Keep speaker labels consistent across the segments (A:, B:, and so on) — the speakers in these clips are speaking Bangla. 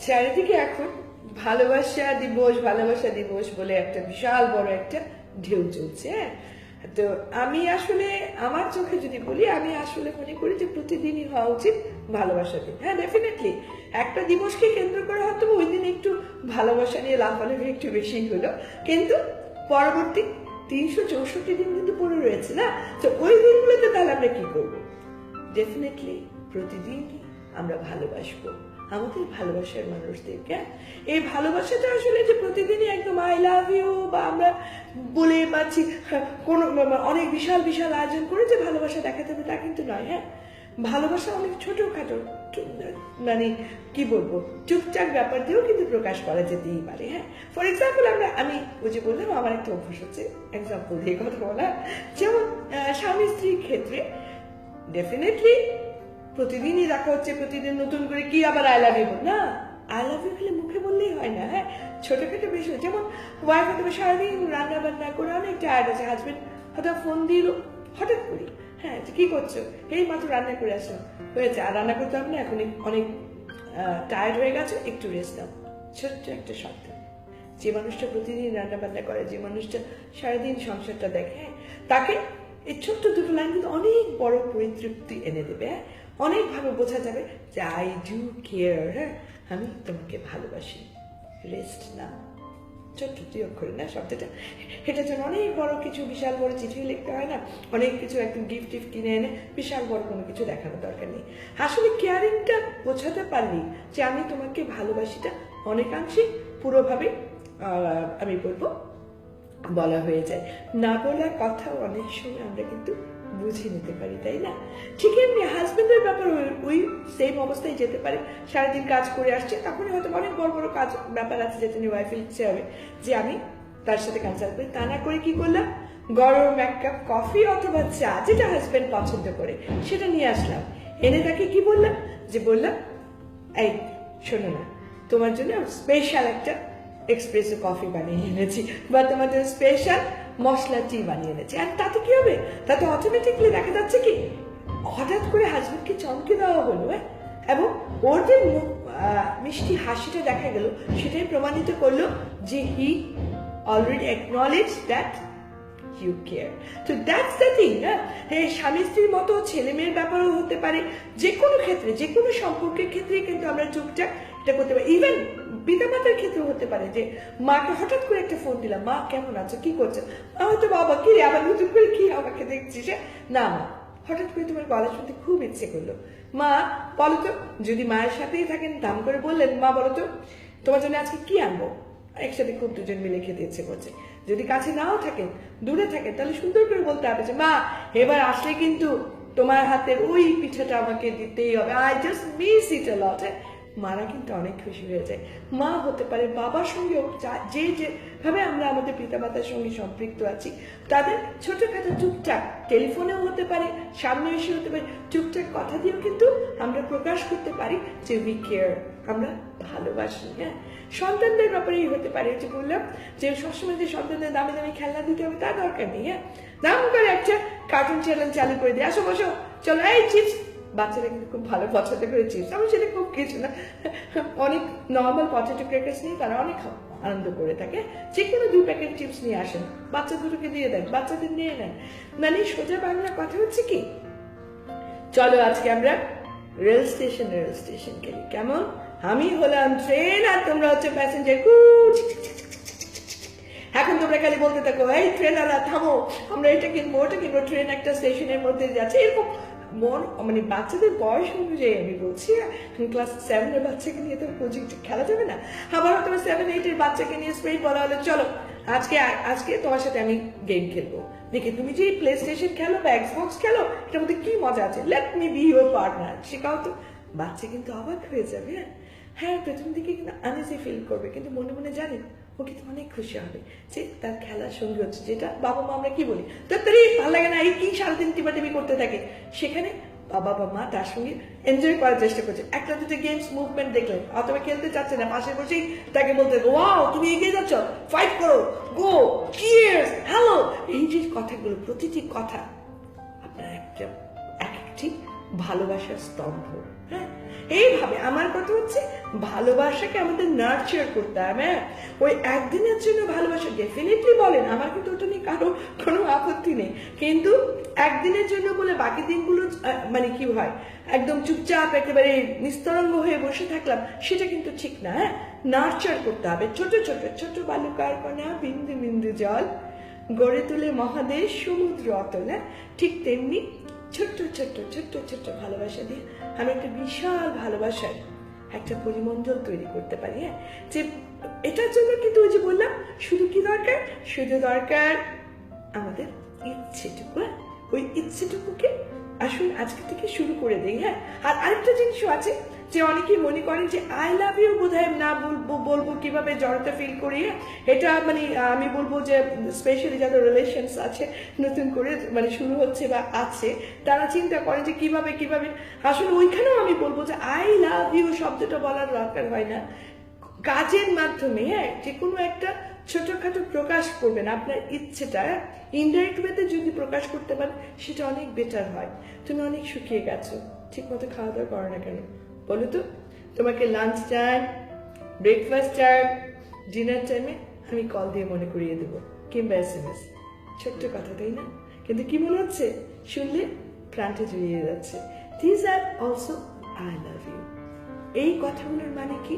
A: চারিদিকে এখন ভালোবাসা দিবস ভালোবাসা দিবস বলে একটা বিশাল বড় একটা ঢেউ চলছে হ্যাঁ? তো আমি আসলে, আমার চোখে যদি বলি, আমি আসলে মনে করি যে প্রতিদিনই হওয়া উচিত ভালোবাসা দিন হ্যাঁ? ডেফিনেটলি একটা দিবসকে কেন্দ্র করে হয়তো ওই দিন একটু ভালোবাসা নিয়ে লাফালাফি একটু বেশি হলো, কিন্তু পরবর্তী তিনশো চৌষট্টি দিন কিন্তু পড়ে রয়েছে, না? তো ওই দিনগুলোতে তাহলে আমরা কি করব? ডেফিনেটলি প্রতিদিনই আমরা ভালোবাসবো। আমাদের ভালোবাসার মানুষদেরকে। এই ভালোবাসাটা আসলে যে প্রতিদিনই একদম আই লাভ ইউ বা আমরা বলে পাচ্ছি হ্যাঁ, কোন অনেক বিশাল বিশাল আয়োজন করে যে ভালোবাসা দেখাতে হবে তা কিন্তু নয় হ্যাঁ। ভালোবাসা অনেক ছোটোখাটো মানে কি বলব টুকটাক ব্যাপার দিয়েও কিন্তু প্রকাশ করা যেতেই পারে হ্যাঁ। ফর এক্সাম্পল আমরা আমি ওই যে বললাম আমার একটা অভ্যাস হচ্ছে এক্সাম্পল দিয়ে কথা বলা যেমন স্বামী স্ত্রীর ক্ষেত্রে ডেফিনেটলি প্রতিদিনই দেখা হচ্ছে, প্রতিদিন নতুন করে কি আবার আই লাভ ইউ না আই লাভ ইউ খালি মুখে বললেই হয় না হ্যাঁ? ছোটখাটো বিষয় যেমন ওয়াইফ হয়তো সারাদিন রান্না বান্না করে অনেক টায়ার্ড আছে হাজবেন্ড হয়তো ফোন দিল হঠাৎ করি হ্যাঁ কি করছ? এই মাত্র রান্না করে আসলাম। হয়েছে, আর রান্না করতে হবে না এখন অনেক টায়ার্ড হয়ে গেছে, একটু রেস্ট দাও ছোট্ট একটা শব্দ যে মানুষটা প্রতিদিন রান্না বান্না করে, যে মানুষটা সারাদিন সংসারটা দেখে, তাকে এই ছোট্ট দুটো লাইন কিন্তু অনেক বড় পরিতৃপ্তি এনে দেবে হ্যাঁ? অনেকভাবে বোঝা যাবে যে আই ডু কেয়ার হ্যাঁ? আমি তোমাকে ভালোবাসি। রেস্ট না। ছোট্ট দুই অক্ষরে না শব্দটা। এটার জন্য অনেক বড় কিছু, বিশাল বড় চিঠি লিখতে হয় না? অনেক কিছু একদম গিফট টিফট কিনে এনে বিশাল বড় কোনো কিছু দেখানোর দরকার নেই। আসলে কেয়ারিংটা বোঝাতে পারলি যে আমি তোমাকে ভালোবাসিটা অনেকাংশে পুরোভাবে আমি বলব, বলা হয়ে যায়। না বলা কথা অনেক সময় আমরা কিন্তু বুঝে নিতে পারি, তাই না? ঠিক এমনি হাজবেন্ডের ব্যাপার ওই- সেম অবস্থায় যেতে পারে। সারাদিন কাজ করে আসছে, তখনই হয়তো অনেক বড় বড় কাজ, ব্যাপার আছে যেটা নিয়ে ওয়াইফের ইচ্ছে হবে। যে আমি তার সাথে কনসাল্ট করি, তা না করে কি করলাম? গরম এক কাপ কফি অথবা চা, যেটা হাজবেন্ড পছন্দ করে, সেটা নিয়ে আসলাম। এনে তাকে কি বললাম? যে বললাম, এই, শোনো না, তোমার জন্য স্পেশাল একটা এক্সপ্রেসো কফি বানিয়ে এনেছি। বা তোমার জন্য স্পেশাল মশলা টি বানিয়ে এনেছি। আর তাতে কি হবে? তাতে অটোমেটিকলি দেখা যাচ্ছে কি, হঠাৎ করে হাজবেন্ডকে চমকে দেওয়া হলো হ্যাঁ? এবং ওর যে মিষ্টি হাসিটা দেখা গেল, সেটাই প্রমাণিত করল যে he already acknowledge that you care তো দ্যাটস দ্য থিং হ্যাঁ এই স্বামী স্ত্রীর মতো ছেলে মেয়ের ব্যাপারও হতে পারে, যে কোনো ক্ষেত্রে, যে কোনো সম্পর্কের ক্ষেত্রেই কিন্তু আমরা চুপচাপ এটা করতে পারি। ইভেন পিতামাতার ক্ষেত্রেও হতে পারে যে, মাকে হঠাৎ করে একটা ফোন দিলাম, মা, কেমন আছো? কি করছ? হয়তো বাবা, কি আবার নতুন করে কি আমাকে দেখছিস? না, মা। হঠাৎ করে তোমার গলা শুনতে খুব ইচ্ছে করল। মা, বলো তো, যদি মায়ের সাথেই থাকেন, দাম করে বললেন, মা, বলো তো, তোমার জন্য আজকে কি আনব? একসাথে খুব দুজন মিলে খেতে ইচ্ছে করছে। যদি কাছে নাও থাকেন, দূরে থাকেন, তাহলে সুন্দর করে বলতে হবে যে, মা, এবার আসলে কিন্তু তোমার হাতের ওই পিঠাটা আমাকে দিতেই হবে। I just miss it lot মারা কিন্তু অনেক খুশি হয়ে যায়। মা হতে পারে, বাবার সঙ্গেও যা- যেভাবে আমরা আমাদের পিতামাতার সঙ্গে সম্পৃক্ত আছি, তাদের ছোটখাটো টুকটাক টেলিফোনেও হতে পারে, সামনে এসে হতে পারে, টুকটাক কথা দিয়েও কিন্তু আমরা প্রকাশ করতে পারি যে উই কেয়ার আমরা ভালোবাসি হ্যাঁ। সন্তানদের ব্যাপারেই হতে পারে যে বললাম যে সবসময় যে সন্তানদের দামি দামি খেলনা দিতে হবে তার দরকার নেই হ্যাঁ। দাম করে একটা কার্টুন চ্যানেল চালু করে দিয়ে আসো, বসো, চলো, এই চিপস বাচ্চারা কিন্তু খুব ভালো পছন্দ করে চিপস। আমি সেটা খুব কিছু না। অনেক নর্মাল পটেটো ক্র্যাকার্স নিয়ে তারা অনেক আনন্দ করে থাকে। যে কোনো দুই প্যাকেট চিপস নিয়ে আসেন। বাচ্চা দুটোকে দিয়ে দেন, বাচ্চাদের নিয়ে নেন। মানে সোজা বাংলা কথা হচ্ছে কি? চলো আজকে আমরা রেল স্টেশন রেল স্টেশন খেলি কেমন? আমি হলাম ট্রেন আর তোমরা হচ্ছে প্যাসেঞ্জার এখন তোমরা খালি বলতে থাকো, এই ট্রেন আলা, থামো। আমরা এটা কিনবো, ওটা কিনবো। ট্রেন একটা স্টেশনের মধ্যে যাচ্ছে। এরকম মন মানে বাচ্চাদের বয়স অনুযায়ী আমি বলছি ক্লাস সেভেনের বাচ্চাকে নিয়ে তো প্রজেক্ট খেলা যাবে না? আবার হয়তো সেভেন এইটের বাচ্চাকে নিয়ে স্প্রেড বলা হলো, চলো, আজকে আজকে তোমার সাথে আমি গেম খেলব। দেখি, তুমি যে প্লে স্টেশন খেলো বা এক্সবক্স খেলো, এটার মধ্যে কি মজা আছে? Let me be your partner শেখাও তো। বাচ্চা কিন্তু অবাক হয়ে যাবে হ্যাঁ? হ্যাঁ প্রথম দিকে কিন্তু আনইজি ফিল করবে, কিন্তু মনে মনে জানে ও কিন্তু অনেক খুশি হবে। যে তার খেলার সঙ্গী হচ্ছে যেটা বাবা মা আমরা কি বলি? তোর তারই ভালো লাগে না, এই কি সারাদিন টিপাটিপি করতে থাকে? সেখানে বাবা বা মা তার সঙ্গে এনজয় করার চেষ্টা করছে। একটা দুটো গেমস মুভমেন্ট দেখলেন অথবা খেলতে চাচ্ছে না, পাশে বসেই তাকে বলতে ওয়াও তুমি এগিয়ে যাচ্ছ ফাইট করো গো চিয়ার্স হ্যালো এই যে কথাগুলো, প্রতিটি কথা আপনার একটা, এক একটি ভালোবাসার স্তম্ভ হ্যাঁ? এইভাবে আমার কথা হচ্ছে, ভালোবাসাকে আমাদের নার্চার করতে হবে হ্যাঁ? ওই একদিনের জন্য ভালোবাসা ডেফিনেটলি বলেন, আমার কিন্তু ওটা নিয়ে কারও কোনো আপত্তি নেই। কিন্তু একদিনের জন্য বলে বাকি দিনগুলো মানে কি হয়, একদম চুপচাপ, একেবারে নিস্তরঙ্গ হয়ে বসে থাকলাম, সেটা কিন্তু ঠিক না হ্যাঁ? নার্চার করতে হবে। ছোট ছোট ছোট বালুকার কণা বিন্দু বিন্দু জল, গড়ে তুলে মহাদেশ, সমুদ্র অতল হ্যাঁ? ঠিক তেমনি ছোট্ট ছোট্ট ছোট্ট ছোট্ট ভালোবাসা দিয়ে আমি একটা বিশাল ভালোবাসার একটা পরিমণ্ডল তৈরি করতে পারি হ্যাঁ? যে এটার জন্য কিন্তু ওই যে বললাম, শুধু কি দরকার? শুধু দরকার আমাদের ইচ্ছেটুকু হ্যাঁ? ওই ইচ্ছেটুকুকে আসুন আজকে থেকে শুরু করে দিই হ্যাঁ? আর আরেকটা জিনিসও আছে যে অনেকেই মনে করেন যে আই লাভ ইউ বোধহয় না বলব বলব কীভাবে জড়তা ফিল করি হ্যাঁ? এটা মানে আমি বলব যে স্পেশালি যাদের রিলেশনস আছে, নতুন করে মানে শুরু হচ্ছে বা আছে, তারা চিন্তা করে যে, কীভাবে কীভাবে, আসলে ওইখানেও আমি বলব যে আই লাভ ইউ শব্দটা বলার দরকার হয় না কাজের মাধ্যমে হ্যাঁ যে কোনো একটা ছোটখাটো প্রকাশ করবেন, আপনার ইচ্ছেটা ইনডাইরেক্ট ওয়েতে যদি প্রকাশ করতে পারেন, সেটা অনেক বেটার হয় তুমি অনেক শুকিয়ে গেছো ঠিক মতো খাওয়া দাওয়া করো না কেন বলো তো, তোমাকে lunch time breakfast time dinner টাইমে আমি কল দিয়ে মনে করিয়ে দেবো, কিংবা এস এম এস ছোট্ট কথা, তাই না? কিন্তু কি মনে হচ্ছে? শুনলে প্রাণটা জড়িয়ে যাচ্ছে। This are also I love you এই কথাগুলোর মানে কি?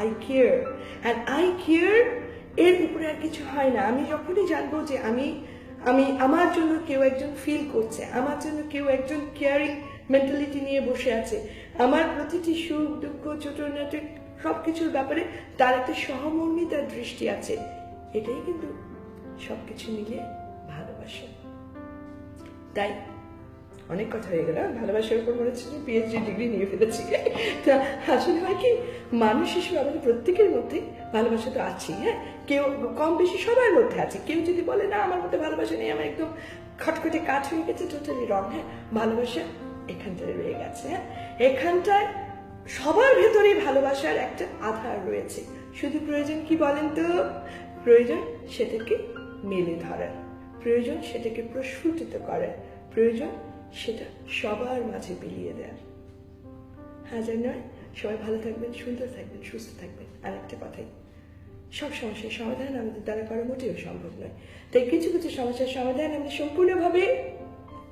A: I care and I care এর উপরে আর কিছু হয় না। আমি যখনই জানব যে আমি আমি, আমার জন্য কেউ একজন ফিল করছে, আমার জন্য কেউ একজন কেয়ারিং মেন্টালিটি নিয়ে বসে আছে। আমার প্রতিটি সুখ, দুঃখ ছোট নাটক সব কিছুর ব্যাপারে তার একটা সহমর্মিতার দৃষ্টি আছে। এটাই কিন্তু সবকিছু মিলে ভালোবাসা। তাই অনেক কথা হয়ে গেল। ভালোবাসার উপর মনে হচ্ছে পিএইচডি ডিগ্রি নিয়ে ফেলেছি। তা আসলে হয় কি, মানুষ হিসেবে আমাদের প্রত্যেকের মধ্যে ভালোবাসা তো আছেই হ্যাঁ? কেউ কম বেশি সবার মধ্যে আছে। কেউ যদি বলে, না, আমার মধ্যে ভালোবাসা নেই আমার একদম খটখটে কাঠ হয়ে গেছে টোটালি রং হ্যাঁ? ভালোবাসা এখানটায় রয়ে গেছে। হ্যাঁ এখানটায় সবার ভেতরেই ভালোবাসার একটা আধার রয়েছে। শুধু প্রয়োজন কি বলেন তো? প্রয়োজন সেটাকে মেলে ধরার প্রয়োজন সেটাকে প্রস্ফুটিত করার প্রয়োজন সেটা সবার মাঝে বিলিয়ে দেওয়ার হাজার নয় সবাই ভালো থাকবেন, সুন্দর থাকবেন, সুস্থ থাকবেন। আর একটা কথাই, সব সমস্যার সমাধান আমাদের দ্বারা করা মোটেও সম্ভব নয়। তাই কিছু কিছু সমস্যার সমাধান আমরা সম্পূর্ণভাবে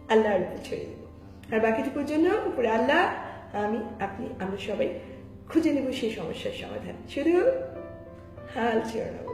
A: আল্লাহর ছেড়ে দেব। আর বাকিটুকুর জন্য উপরে আল্লাহ, আমি, আপনি, আমরা সবাই খুঁজে নেব সেই সমস্যার সমাধান। শুধু হাল ছেড়ে না